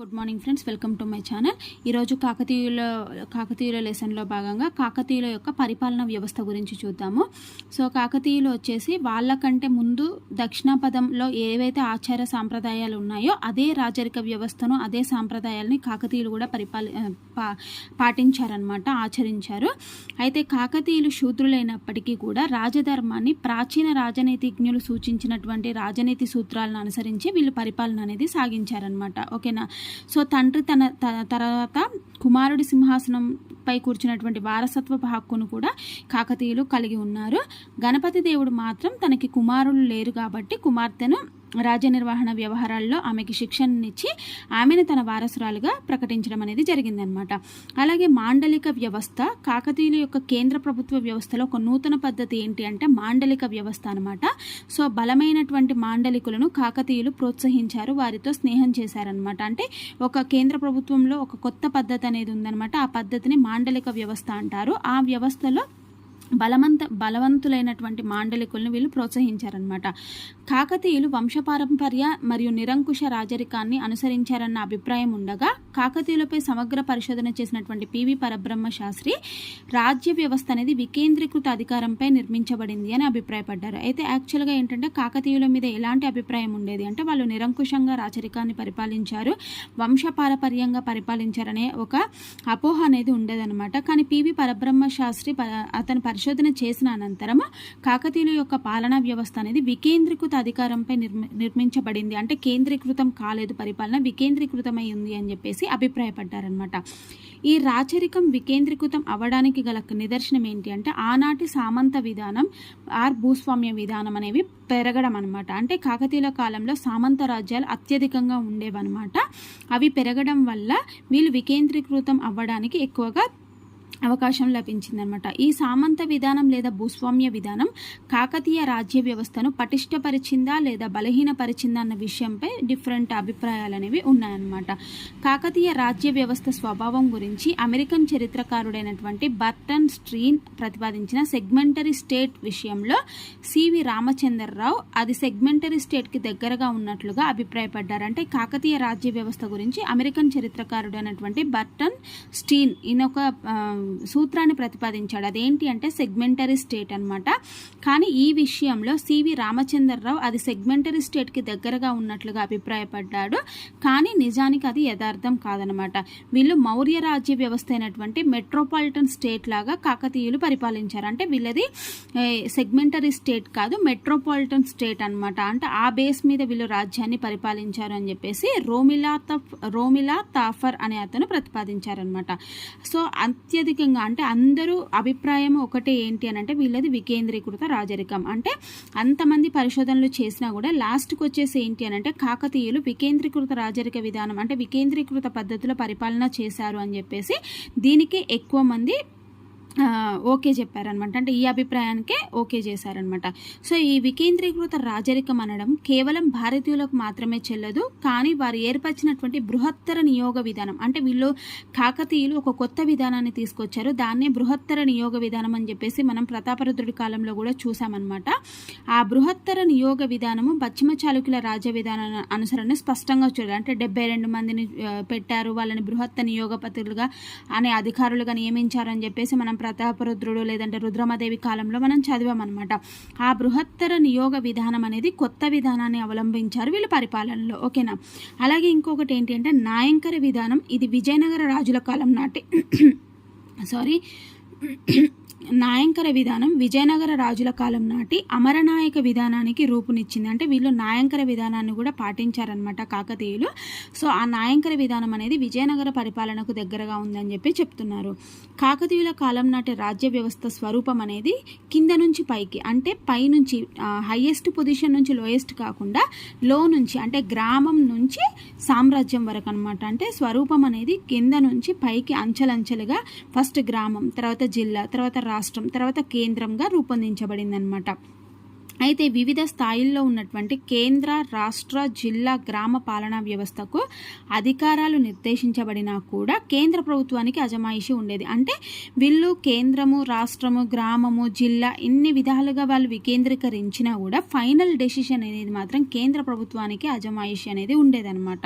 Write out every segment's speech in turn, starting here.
Good morning friends welcome to my channel ఈరోజు కాకతీయుల కాకతీయుల లెసన్లో భాగంగా కాకతీయుల యొక్క పరిపాలన వ్యవస్థ గురించి చూద్దాము. సో కాకతీయులు వచ్చేసి వాళ్ళకంటే ముందు దక్షిణాపదంలో ఏవైతే ఆచార సాంప్రదాయాలు ఉన్నాయో అదే రాజరిక వ్యవస్థను అదే సాంప్రదాయాలని కాకతీయులు కూడా పరిపాలి పా పాటించారనమాట ఆచరించారు. అయితే కాకతీయులు శూద్రులైనప్పటికీ కూడా రాజధర్మాన్ని ప్రాచీన రాజనీతిజ్ఞులు సూచించినటువంటి రాజనీతి సూత్రాలను అనుసరించి వీళ్ళు పరిపాలన అనేది సాగించారనమాట ఓకేనా? సో తండ్రి తన త- తర్వాత కుమారుడి సింహాసనంపై కూర్చున్నటువంటి వారసత్వ హక్కును కూడా కాకతీయులు కలిగి ఉన్నారు. గణపతి దేవుడు మాత్రం తనకి కుమారులు లేరు కాబట్టి కుమార్తెను రాజ్య నిర్వహణ వ్యవహారాల్లో ఆమెకి శిక్షణనిచ్చి ఆమెను తన వారసురాలుగా ప్రకటించడం అనేది జరిగిందనమాట అలాగే మాండలిక వ్యవస్థ కాకతీయుల యొక్క కేంద్ర ప్రభుత్వ వ్యవస్థలో ఒక నూతన పద్ధతి ఏంటి అంటే మాండలిక వ్యవస్థ అనమాట సో బలమైనటువంటి మాండలికులను కాకతీయులు ప్రోత్సహించారు వారితో స్నేహం చేశారనమాట అంటే ఒక కేంద్ర ప్రభుత్వంలో ఒక కొత్త పద్ధతి అనేది ఉందనమాట ఆ పద్ధతిని మాండలిక వ్యవస్థ అంటారు. ఆ వ్యవస్థలో బలవంత బలవంతులైనటువంటి మాండలికులను వీళ్ళు ప్రోత్సహించారనమాట కాకతీయులు వంశపారంపర్య మరియు నిరంకుశ రాజరికాన్ని అనుసరించారన్న అభిప్రాయం ఉండగా కాకతీయులపై సమగ్ర పరిశోధన చేసినటువంటి పివి పరబ్రహ్మ శాస్త్రి రాజ్య వ్యవస్థ అనేది వికేంద్రీకృత అధికారంపై నిర్మించబడింది అని అభిప్రాయపడ్డారు. అయితే యాక్చువల్గా ఏంటంటే కాకతీయుల మీద ఎలాంటి అభిప్రాయం ఉండేది అంటే వాళ్ళు నిరంకుశంగా రాచరికాన్ని పరిపాలించారు వంశపారపర్యంగా పరిపాలించారనే ఒక అపోహ అనేది ఉండేదన్నమాట. కానీ పివి పరబ్రహ్మ శాస్త్రి ప- పరి పరిశోధన చేసిన అనంతరం కాకతీయుల యొక్క పాలనా వ్యవస్థ అనేది వికేంద్రీకృత అధికారంపై నిర్మించబడింది. అంటే కేంద్రీకృతం కాలేదు పరిపాలన వికేంద్రీకృతమై ఉంది అని చెప్పేసి అభిప్రాయపడ్డారనమాట ఈ రాచరికం వికేంద్రీకృతం అవ్వడానికి గల నిదర్శనం ఏంటి అంటే ఆనాటి సామంత విధానం ఆర్ భూస్వామ్య విధానం అనేవి పెరగడం అనమాట అంటే కాకతీయుల కాలంలో సామంత రాజ్యాలు అత్యధికంగా ఉండేవన్నమాట. అవి పెరగడం వల్ల వీళ్ళు వికేంద్రీకృతం అవ్వడానికి ఎక్కువగా అవకాశం లభించిందనమాట ఈ సామంత విధానం లేదా భూస్వామ్య విధానం కాకతీయ రాజ్య వ్యవస్థను పటిష్టపరిచిందా లేదా బలహీనపరిచిందా అన్న విషయంపై డిఫరెంట్ అభిప్రాయాలు అనేవి ఉన్నాయన్నమాట. కాకతీయ రాజ్య వ్యవస్థ స్వభావం గురించి అమెరికన్ చరిత్రకారుడైనటువంటి బర్టన్ స్ట్రీన్ ప్రతిపాదించిన సెగ్మెంటరీ స్టేట్ విషయంలో సివి రామచంద్రరావు అది సెగ్మెంటరీ స్టేట్కి దగ్గరగా ఉన్నట్లుగా అభిప్రాయపడ్డారు అంటే కాకతీయ రాజ్య వ్యవస్థ గురించి అమెరికన్ చరిత్రకారుడైనటువంటి బర్టన్ స్టీన్ ఈయన ఒక సూత్రాన్ని ప్రతిపాదించాడు. అదేంటి అంటే సెగ్మెంటరీ స్టేట్ అనమాట కానీ ఈ విషయంలో సివి రామచంద్రరావు అది సెగ్మెంటరీ స్టేట్కి దగ్గరగా ఉన్నట్లుగా అభిప్రాయపడ్డాడు. కానీ నిజానికి అది యథార్థం కాదనమాట వీళ్ళు మౌర్య రాజ్య వ్యవస్థ అయినటువంటి మెట్రోపాలిటన్ స్టేట్ లాగా కాకతీయులు పరిపాలించారు. అంటే వీళ్ళది సెగ్మెంటరీ స్టేట్ కాదు మెట్రోపాలిటన్ స్టేట్ అన్నమాట. అంటే ఆ బేస్ మీద వీళ్ళు రాజ్యాన్ని పరిపాలించారు అని చెప్పేసి రోమిలా తఫ్ రోమిలా తాఫర్ అనే అతను ప్రతిపాదించారనమాట సో అత్యధిక ప్రాథమికంగా అంటే అందరూ అభిప్రాయం ఒకటే ఏంటి అని అంటే వీళ్ళది వికేంద్రీకృత రాజరికం. అంటే అంతమంది పరిశోధనలు చేసినా కూడా లాస్ట్కి వచ్చేసి ఏంటి అని అంటే కాకతీయులు వికేంద్రీకృత రాజరిక విధానం అంటే వికేంద్రీకృత పద్ధతిలో పరిపాలన చేశారు అని చెప్పేసి దీనికి ఎక్కువ మంది ఓకే చెప్పారనమాట అంటే ఈ అభిప్రాయానికే ఓకే చేశారనమాట సో ఈ వికేంద్రీకృత రాజరికం అనడం కేవలం భారతీయులకు మాత్రమే చెల్లదు కానీ వారు ఏర్పరిచినటువంటి బృహత్తర నియోగ విధానం అంటే వీళ్ళు కాకతీయులు ఒక కొత్త విధానాన్ని తీసుకొచ్చారు. దాన్నే బృహత్తర నియోగ విధానం అని చెప్పేసి మనం ప్రతాపరుద్రుడి కాలంలో కూడా చూసామన్నమాట. ఆ బృహత్తర నియోగ విధానము పశ్చిమ చాళుక్యుల రాజ్య విధాన అనుసరణ స్పష్టంగా చూడాలి. అంటే డెబ్బై రెండు మందిని పెట్టారు. వాళ్ళని బృహత్త నియోగపతులుగా అనే అధికారులుగా నియమించారని చెప్పేసి మనం ప్రతాపరుద్రుడు లేదంటే రుద్రమదేవి కాలంలో మనం చదివామన్నమాట. ఆ బృహత్తర నియోగ విధానం అనేది కొత్త విధానాన్ని అవలంబించారు వీళ్ళు పరిపాలనలో. ఓకేనా? అలాగే ఇంకొకటి ఏంటి అంటే నాయంకర విధానం ఇది విజయనగర రాజుల కాలం నాటి. సారీ నాయంకర విధానం విజయనగర రాజుల కాలం నాటి అమరనాయక విధానానికి రూపునిచ్చింది. అంటే వీళ్ళు నాయంకర విధానాన్ని కూడా పాటించారనమాట కాకతీయులు. సో ఆ నాయంకర విధానం అనేది విజయనగర పరిపాలనకు దగ్గరగా ఉందని చెప్పి చెప్తున్నారు. కాకతీయుల కాలం నాటి రాజ్య వ్యవస్థ స్వరూపం అనేది కింద నుంచి పైకి అంటే పై నుంచి హయ్యెస్ట్ పొజిషన్ నుంచి లోయెస్ట్ కాకుండా లో నుంచి అంటే గ్రామం నుంచి సామ్రాజ్యం వరకు అనమాట అంటే స్వరూపం అనేది కింద నుంచి పైకి అంచెలంచెలుగా ఫస్ట్ గ్రామం తర్వాత జిల్లా తర్వాత రాష్ట్రం తర్వాత కేంద్రంగా రూపొందించబడిందనమాట అయితే వివిధ స్థాయిల్లో ఉన్నటువంటి కేంద్ర రాష్ట్ర జిల్లా గ్రామ పాలనా వ్యవస్థకు అధికారాలు నిర్దేశించబడినా కూడా కేంద్ర ప్రభుత్వానికి అజమాయిషి ఉండేది. అంటే వీళ్ళు కేంద్రము రాష్ట్రము గ్రామము జిల్లా ఇన్ని విధాలుగా వాళ్ళు వికేంద్రీకరించినా కూడా ఫైనల్ డెసిషన్ అనేది మాత్రం కేంద్ర ప్రభుత్వానికి అజమాయిషి అనేది ఉండేదన్నమాట.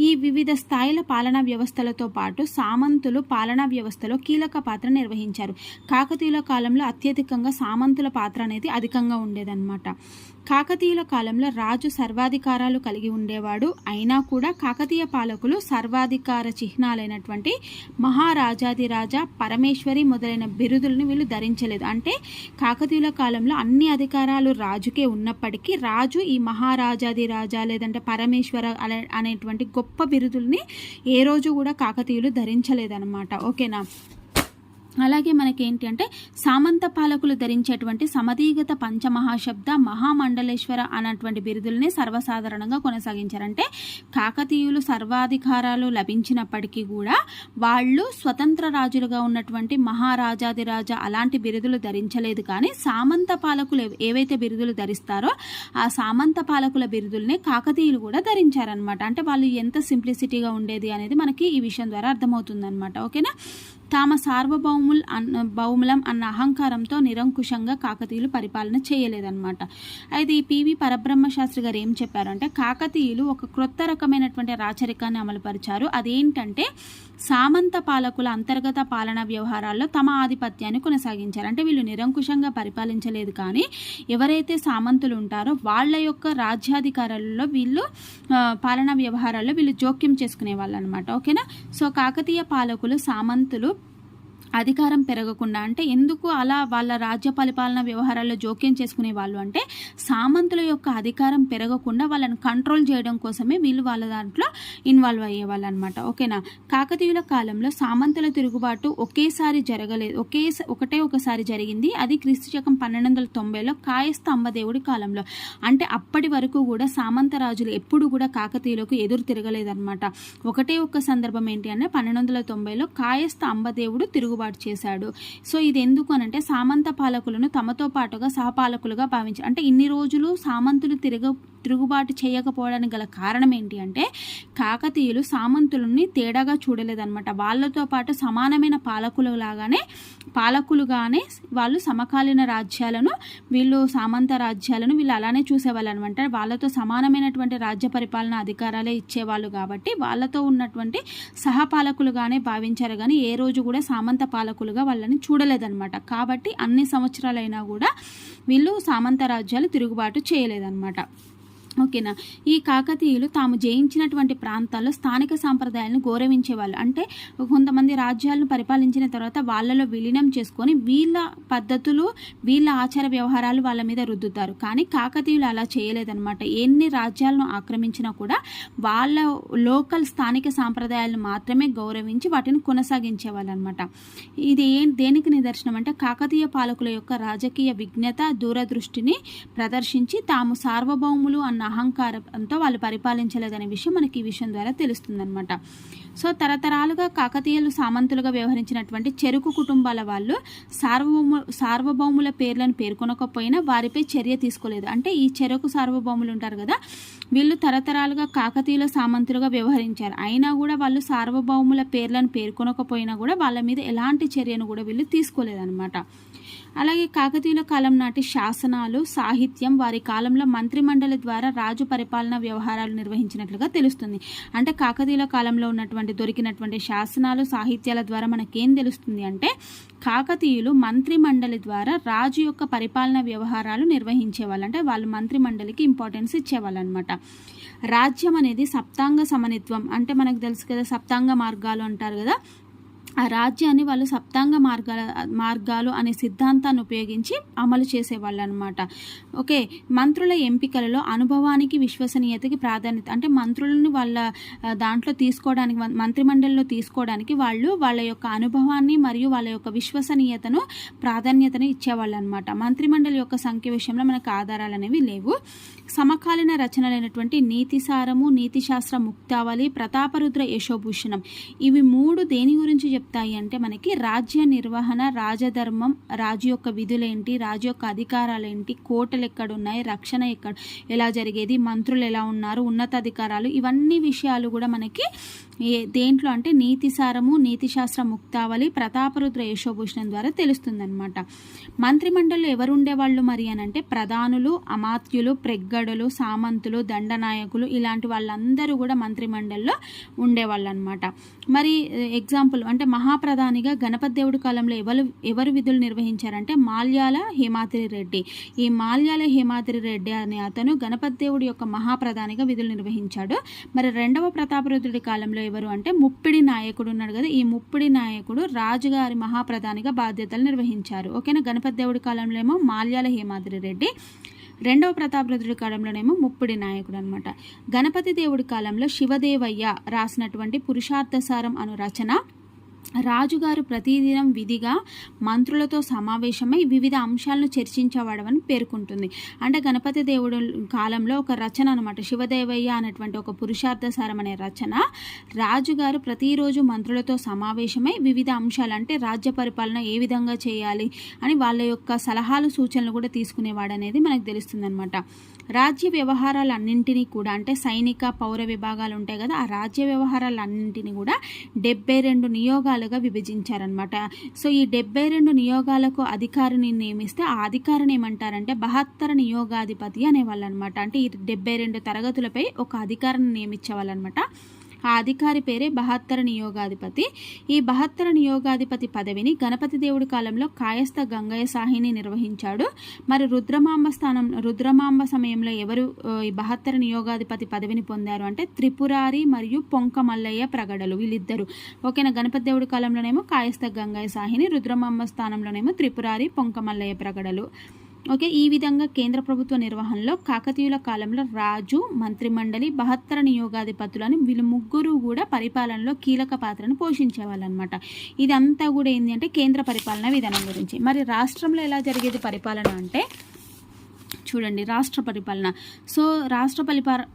ఈ వివిధ స్థాయిల పాలనా వ్యవస్థలతో పాటు సామంతులు పాలనా వ్యవస్థలో కీలక పాత్ర నిర్వహించారు. కాకతీయుల కాలంలో అత్యధికంగా సామంతుల పాత్ర అనేది అధికంగా అనమాట కాకతీయుల కాలంలో రాజు సర్వాధికారాలు కలిగి ఉండేవాడు. అయినా కూడా కాకతీయ పాలకులు సర్వాధికార చిహ్నాలైనటువంటి మహారాజాదిరాజా పరమేశ్వరి మొదలైన బిరుదులను వీళ్ళు ధరించలేదు. అంటే కాకతీయుల కాలంలో అన్ని అధికారాలు రాజుకే ఉన్నప్పటికీ రాజు ఈ మహారాజాది రాజా లేదంటే పరమేశ్వర అనే- అనేటువంటి గొప్ప బిరుదుల్ని ఏ రోజు కూడా కాకతీయులు ధరించలేదన్నమాట. ఓకేనా? అలాగే మనకేంటి అంటే సామంత పాలకులు ధరించేటువంటి సమధీగత పంచమహాశబ్ద మహామండలేశ్వర అన్నటువంటి బిరుదుల్ని సర్వసాధారణంగా కొనసాగించారంటే కాకతీయులు సర్వాధికారాలు లభించినప్పటికీ కూడా వాళ్ళు స్వతంత్ర రాజులుగా ఉన్నటువంటి మహారాజాదిరాజ అలాంటి బిరుదులు ధరించలేదు కానీ సామంత పాలకులు ఏవైతే బిరుదులు ధరిస్తారో ఆ సామంత పాలకుల బిరుదుల్ని కాకతీయులు కూడా ధరించారనమాట అంటే వాళ్ళు ఎంత సింప్లిసిటీగా ఉండేది అనేది మనకి ఈ విషయం ద్వారా అర్థమవుతుంది అనమాట ఓకేనా? తామ సార్వభౌముల్ అన్న భౌములం అన్న అహంకారంతో నిరంకుశంగా కాకతీయులు పరిపాలన చేయలేదన్నమాట. అయితే ఈ పివి పరబ్రహ్మ శాస్త్రి గారు ఏం చెప్పారంటే కాకతీయులు ఒక క్రొత్త రకమైనటువంటి రాచరికాన్ని అమలుపరిచారు. అదేంటంటే సామంత పాలకుల అంతర్గత పాలనా వ్యవహారాల్లో తమ ఆధిపత్యాన్ని కొనసాగించారు. అంటే వీళ్ళు నిరంకుశంగా పరిపాలించలేదు కానీ ఎవరైతే సామంతులు ఉంటారో వాళ్ళ యొక్క రాజ్యాధికారాలలో వీళ్ళు పాలన పాలనా వ్యవహారాల్లో వీళ్ళు జోక్యం చేసుకునే వాళ్ళు అనమాట ఓకేనా? సో కాకతీయ పాలకులు సామంతులు అధికారం పెరగకుండా అంటే ఎందుకు అలా వాళ్ళ రాజ్య పరిపాలన వ్యవహారాల్లో జోక్యం చేసుకునే వాళ్ళు అంటే సామంతుల యొక్క అధికారం పెరగకుండా వాళ్ళని కంట్రోల్ చేయడం కోసమే వీళ్ళు వాళ్ళ దాంట్లో ఇన్వాల్వ్ అయ్యేవాళ్ళు అనమాట ఓకేనా? కాకతీయుల కాలంలో సామంతుల తిరుగుబాటు ఒకేసారి జరగలేదు. ఒకే ఒకటే ఒకసారి జరిగింది. అది క్రీస్తు శకం పన్నెండు వందల తొంభైలో కాయస్థ అంబదేవుడి కాలంలో. అంటే అప్పటి వరకు కూడా సామంత రాజులు ఎప్పుడు కూడా కాకతీయులకు ఎదురు తిరగలేదన్నమాట. ఒకటే ఒక్క సందర్భం ఏంటి అంటే పన్నెండు వందల తొంభైలో కాయస్థ అంబదేవుడు తిరుగుబాటు చేశాడు. సో ఇది ఎందుకు అనంటే సామంత పాలకులను తమతో పాటుగా సహపాలకులుగా భావించారు అంటే ఇన్ని రోజులు సామంతులు తిరగ తిరుగుబాటు చేయకపోవడానికి గల కారణం ఏంటి అంటే కాకతీయులు సామంతులని తేడాగా చూడలేదన్నమాట. వాళ్ళతో పాటు సమానమైన పాలకులు లాగానే పాలకులుగానే వాళ్ళు సమకాలీన రాజ్యాలను వీళ్ళు సామంత రాజ్యాలను వీళ్ళు అలానే చూసేవాళ్ళు అనమాట వాళ్ళతో సమానమైనటువంటి రాజ్య పరిపాలన అధికారాలే ఇచ్చేవాళ్ళు కాబట్టి వాళ్ళతో ఉన్నటువంటి సహపాలకులుగానే భావించారు. కానీ ఏ రోజు కూడా సామంత పాలకులుగా వాళ్ళని చూడలేదన్నమాట. కాబట్టి అన్ని సంవత్సరాలైనా కూడా వీళ్ళు సామంత రాజ్యాలు తిరుగుబాటు చేయలేదన్నమాట. ఓకేనా? ఈ కాకతీయులు తాము జయించినటువంటి ప్రాంతాల్లో స్థానిక సాంప్రదాయాలను గౌరవించేవాళ్ళు. అంటే కొంతమంది రాజ్యాలను పరిపాలించిన తర్వాత వాళ్ళలో విలీనం చేసుకొని వీళ్ళ పద్ధతులు వీళ్ళ ఆచార వ్యవహారాలు వాళ్ళ మీద రుద్దుతారు. కానీ కాకతీయులు అలా చేయలేదన్నమాట. ఎన్ని రాజ్యాలను ఆక్రమించినా కూడా వాళ్ళ లోకల్ స్థానిక సాంప్రదాయాలను మాత్రమే గౌరవించి వాటిని కొనసాగించేవాళ్ళు అనమాట ఇది ఏం దేనికి నిదర్శనం అంటే కాకతీయ పాలకుల యొక్క రాజకీయ విజ్ఞత దూరదృష్టిని ప్రదర్శించి తాము సార్వభౌములు అన్న అహంకారంతో వాళ్ళు పరిపాలించలేదనే విషయం మనకి ఈ విషయం ద్వారా తెలుస్తుందన్నమాట. సో తరతరాలుగా కాకతీయులు సామంతులుగా వ్యవహరించినటువంటి చెరుకు కుటుంబాల వాళ్ళు సార్వభౌము సార్వభౌముల పేర్లను పేర్కొనకపోయినా వారిపై చర్య తీసుకోలేదు. అంటే ఈ చెరకు సార్వభౌములు ఉంటారు కదా వీళ్ళు తరతరాలుగా కాకతీయుల సామంతులుగా వ్యవహరించారు. అయినా కూడా వాళ్ళు సార్వభౌముల పేర్లను పేర్కొనకపోయినా కూడా వాళ్ళ మీద ఎలాంటి చర్యను కూడా వీళ్ళు తీసుకోలేదన్నమాట. అలాగే కాకతీయుల కాలం నాటి శాసనాలు సాహిత్యం వారి కాలంలో మంత్రిమండలి ద్వారా రాజు పరిపాలన వ్యవహారాలు నిర్వహించినట్లుగా తెలుస్తుంది. అంటే కాకతీయుల కాలంలో ఉన్నటువంటి దొరికినటువంటి శాసనాలు సాహిత్యాల ద్వారా మనకేం తెలుస్తుంది అంటే కాకతీయులు మంత్రిమండలి ద్వారా రాజు యొక్క పరిపాలన వ్యవహారాలు నిర్వహించేవాళ్ళు. అంటే వాళ్ళు మంత్రిమండలికి ఇంపార్టెన్స్ ఇచ్చేవాళ్ళు అనమాట రాజ్యం అనేది సప్తాంగ సమనిత్వం. అంటే మనకు తెలుసు కదా సప్తాంగ మార్గాలు అంటారు కదా. ఆ రాజ్యాన్ని వాళ్ళు సప్తాంగ మార్గాల మార్గాలు అనే సిద్ధాంతాన్ని ఉపయోగించి అమలు చేసేవాళ్ళు అనమాట ఓకే మంత్రుల ఎంపికలలో అనుభవానికి విశ్వసనీయతకి ప్రాధాన్యత అంటే మంత్రులను వాళ్ళ దాంట్లో తీసుకోవడానికి మంత్రిమండలిలో తీసుకోవడానికి వాళ్ళు వాళ్ళ యొక్క అనుభవాన్ని మరియు వాళ్ళ యొక్క విశ్వసనీయతను ప్రాధాన్యతను ఇచ్చేవాళ్ళు అనమాట మంత్రిమండలి యొక్క సంఖ్య విషయంలో మనకు ఆధారాలు అనేవి లేవు. సమకాలీన రచనలైనటువంటి నీతిసారము నీతిశాస్త్ర ముక్తావళి ప్రతాపరుద్ర యశోభూషణం. ఇవి మూడు దేని గురించి చెప్తాయి అంటే మనకి రాజ్య నిర్వహణ రాజధర్మం రాజు యొక్క విధులేంటి రాజు యొక్క అధికారాలేంటి కోటలు ఎక్కడున్నాయి రక్షణ ఎక్కడ ఎలా జరిగేది మంత్రులు ఎలా ఉన్నారు ఉన్నతాధికారాలు ఇవన్నీ విషయాలు కూడా మనకి ఏ దేంట్లో అంటే నీతిసారము నీతిశాస్త్ర ముక్తావళి ప్రతాపరుద్ర యశోభూషణం ద్వారా తెలుస్తుందన్నమాట. మంత్రిమండలిలో ఎవరు ఉండేవాళ్ళు మరి అని అంటే ప్రధానులు అమాత్యులు ప్రెగ్గడులు సామంతులు దండనాయకులు ఇలాంటి వాళ్ళందరూ కూడా మంత్రిమండలిలో ఉండేవాళ్ళు అనమాట మరి ఎగ్జాంపుల్ అంటే మహాప్రధానిగా గణపతి దేవుడి కాలంలో ఎవరు ఎవరు విధులు నిర్వహించారంటే మాల్యాల హేమాద్రి రెడ్డి. ఈ మాల్యాల హేమాద్రి రెడ్డి అనే అతను గణపతి దేవుడి యొక్క మహాప్రధానిగా విధులు నిర్వహించాడు. మరి రెండవ ప్రతాపరుద్రుడి కాలంలో ఎవరు అంటే ముప్పిడి నాయకుడు ఉన్నాడు కదా ఈ ముప్పిడి నాయకుడు రాజుగారి మహాప్రధానిగా బాధ్యతలు నిర్వహించారు. ఓకేనా? గణపతి దేవుడి కాలంలో ఏమో మాల్యాల హేమాద్రి రెడ్డి రెండవ ప్రతాపరుద్రుడి కాలంలోనేమో ముప్పిడి నాయకుడు అనమాట గణపతి దేవుడి కాలంలో శివదేవయ్య రాసినటువంటి పురుషార్థసారం అను రచన రాజుగారు ప్రతిదినం విధిగా మంత్రులతో సమావేశమై వివిధ అంశాలను చర్చించేవాడవని పేర్కొంటుంది. అంటే గణపతి దేవుడు కాలంలో ఒక రచన అనమాట శివదేవయ్య అనేటువంటి ఒక పురుషార్థసారం అనే రచన. రాజుగారు ప్రతిరోజు మంత్రులతో సమావేశమై వివిధ అంశాలు అంటే రాజ్య పరిపాలన ఏ విధంగా చేయాలి అని వాళ్ళ యొక్క సలహాలు సూచనలు కూడా తీసుకునేవాడు అనేది మనకు తెలుస్తుంది అనమాట రాజ్య వ్యవహారాలన్నింటినీ కూడా అంటే సైనిక పౌర విభాగాలు ఉంటాయి కదా ఆ రాజ్య వ్యవహారాలన్నింటినీ కూడా డెబ్బై రెండు నియోగాలుగా విభజించారనమాట సో ఈ డెబ్బై రెండు నియోగాలకు అధికారిని నియమిస్తే ఆ అధికారిని ఏమంటారంటే బహత్తర నియోగాధిపతి అనేవాళ్ళు అనమాట అంటే ఈ డెబ్బై రెండు తరగతులపై ఒక అధికారిని నియమించేవాళ్ళు అనమాట ఆ అధికారి పేరే బహత్తర నియోగాధిపతి. ఈ బహత్తర నియోగాధిపతి పదవిని గణపతి దేవుడి కాలంలో కాయస్థ గంగయ్య సాహిని నిర్వహించాడు. మరి రుద్రమాంబ స్థానం రుద్రమాంబ సమయంలో ఎవరు ఈ బహత్తర నియోగాధిపతి పదవిని పొందారు అంటే త్రిపురారి మరియు పొంక మల్లయ్య ప్రగడలు వీళ్ళిద్దరు. ఓకేనా? గణపతి దేవుడి కాలంలోనేమో కాయస్థ గంగయ్య సాహిని రుద్రమాంబ స్థానంలోనేమో త్రిపురారి పొంక మల్లయ్య ప్రగడలు. ఓకే ఈ విధంగా కేంద్ర ప్రభుత్వ నిర్వహణలో కాకతీయుల కాలంలో రాజు మంత్రిమండలి బహత్తర నియోగాధిపతులని వీళ్ళు ముగ్గురు కూడా పరిపాలనలో కీలక పాత్రను పోషించేవాళ్ళు అనమాట ఇదంతా కూడా ఏంటంటే కేంద్ర పరిపాలన విధానం గురించి. మరి రాష్ట్రంలో ఎలా జరిగేది పరిపాలన అంటే చూడండి రాష్ట్ర పరిపాలన. సో రాష్ట్ర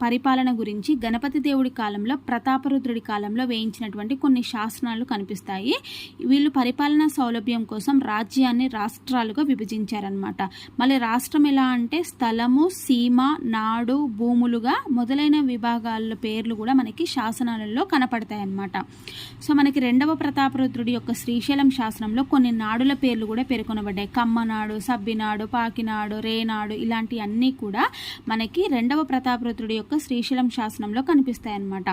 పరిపాలన గురించి గణపతి దేవుడి కాలంలో ప్రతాపరుద్రుడి కాలంలో వేయించినటువంటి కొన్ని శాసనాలు కనిపిస్తాయి. వీళ్ళు పరిపాలనా సౌలభ్యం కోసం రాజ్యాన్ని రాష్ట్రాలుగా విభజించారనమాట మళ్ళీ రాష్ట్రం ఎలా అంటే స్థలము సీమ నాడు భూములుగా మొదలైన విభాగాల పేర్లు కూడా మనకి శాసనాలలో కనపడతాయి అన్నమాట సో మనకి రెండవ ప్రతాపరుద్రుడి యొక్క శ్రీశైలం శాసనంలో కొన్ని నాడుల పేర్లు కూడా పేర్కొనబడ్డాయి. కమ్మనాడు సబ్బినాడు పాకినాడు రేనాడు ఇలాంటి అన్నీ కూడా మనకి రెండవ ప్రతాపరుద్రుడి యొక్క శ్రీశైలం శాసనంలో కనిపిస్తాయి అన్నమాట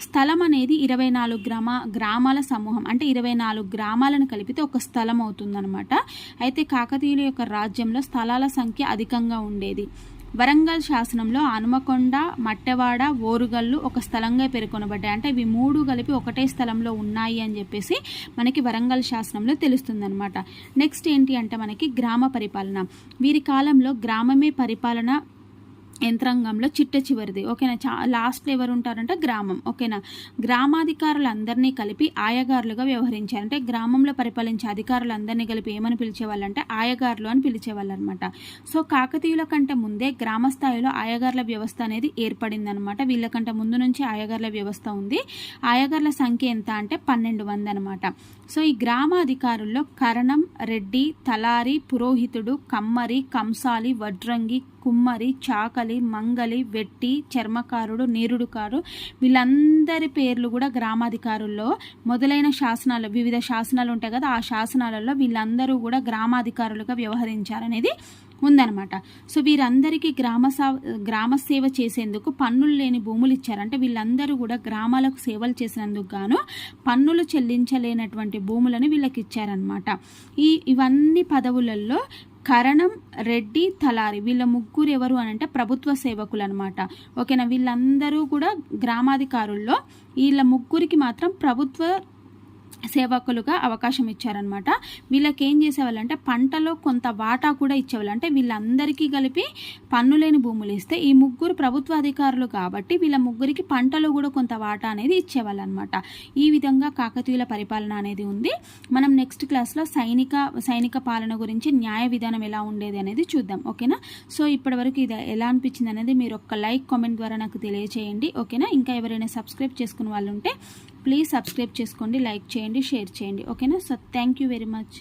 స్థలం అనేది ఇరవై నాలుగు గ్రామ గ్రామాల సమూహం. అంటే ఇరవై నాలుగు గ్రామాలను కలిపితే ఒక స్థలం అవుతుందన్నమాట. అయితే కాకతీయుల యొక్క రాజ్యంలో స్థలాల సంఖ్య అధికంగా ఉండేది. వరంగల్ శాసనంలో హనుమకొండ మట్టెవాడ ఓరుగల్లు ఒక స్థలంగా పేర్కొనబడ్డాయి. అంటే ఇవి మూడు కలిపి ఒకటే స్థలంలో ఉన్నాయి అని చెప్పేసి మనకి వరంగల్ శాసనంలో తెలుస్తుందన్నమాట. నెక్స్ట్ ఏంటి అంటే మనకి గ్రామ పరిపాలన. వీరి కాలంలో గ్రామమే పరిపాలన యంత్రాంగంలో చిట్ట చివరిది. ఓకేనా? చా లాస్ట్ ఎవరు ఉంటారంటే గ్రామం. ఓకేనా? గ్రామాధికారులందరినీ కలిపి ఆయగారులుగా వ్యవహరించారు అంటే గ్రామంలో పరిపాలించే అధికారులందరినీ కలిపి ఏమని పిలిచేవాళ్ళంటే ఆయగారులు అని పిలిచేవాళ్ళు అనమాట సో కాకతీయుల కంటే ముందే గ్రామ స్థాయిలో ఆయగారుల వ్యవస్థ అనేది ఏర్పడింది అనమాట వీళ్ళకంటే ముందు నుంచి ఆయగారుల వ్యవస్థ ఉంది. ఆయగారుల సంఖ్య ఎంత అంటే పన్నెండు మంది అనమాట సో ఈ గ్రామ అధికారుల్లో కరణం రెడ్డి తలారి పురోహితుడు కమ్మరి కంసాలి వడ్రంగి కుమ్మరి చాకలి మంగలి వెట్టి చర్మకారుడు నీరుడుకారు వీళ్ళందరి పేర్లు కూడా గ్రామాధికారుల్లో మొదలైన శాసనాలు వివిధ శాసనాలు ఉంటాయి కదా ఆ శాసనాలలో వీళ్ళందరూ కూడా గ్రామాధికారులుగా వ్యవహరించారనేది ఉందన్నమాట. సో వీరందరికీ గ్రామ సా గ్రామ సేవ చేసేందుకు పన్నులు లేని భూములు ఇచ్చారంటే వీళ్ళందరూ కూడా గ్రామాలకు సేవలు చేసినందుకు గాను పన్నులు చెల్లించలేనటువంటి భూములను వీళ్ళకి ఇచ్చారనమాట ఈ ఇవన్నీ పదవులలో కరణం రెడ్డి తలారి వీళ్ళ ముగ్గురు ఎవరు అని అంటే ప్రభుత్వ సేవకులు అనమాట ఓకేనా? వీళ్ళందరూ కూడా గ్రామాధికారుల్లో వీళ్ళ ముగ్గురికి మాత్రం ప్రభుత్వ సేవకులుగా అవకాశం ఇచ్చారనమాట వీళ్ళకి ఏం చేసేవాళ్ళంటే పంటలో కొంత వాటా కూడా ఇచ్చేవాళ్ళు. అంటే వీళ్ళందరికీ కలిపి పన్ను లేని భూములు ఇస్తే ఈ ముగ్గురు ప్రభుత్వ అధికారులు కాబట్టి వీళ్ళ ముగ్గురికి పంటలో కూడా కొంత వాటా అనేది ఇచ్చేవాళ్ళు అనమాట ఈ విధంగా కాకతీయుల పరిపాలన అనేది ఉంది. మనం నెక్స్ట్ క్లాస్లో సైనిక సైనిక పాలన గురించి న్యాయ విధానం ఎలా ఉండేది అనేది చూద్దాం. ఓకేనా? సో ఇప్పటివరకు ఇది ఎలా అనిపించింది అనేది మీరు ఒక్క లైక్ కామెంట్ ద్వారా నాకు తెలియజేయండి ఓకేనా? ఇంకా ఎవరైనా సబ్స్క్రైబ్ చేసుకున్న వాళ్ళు ఉంటే ప్లీజ్ సబ్స్క్రైబ్ చేసుకోండి లైక్ చేయండి షేర్ చేయండి. ఓకేనా so thank you very much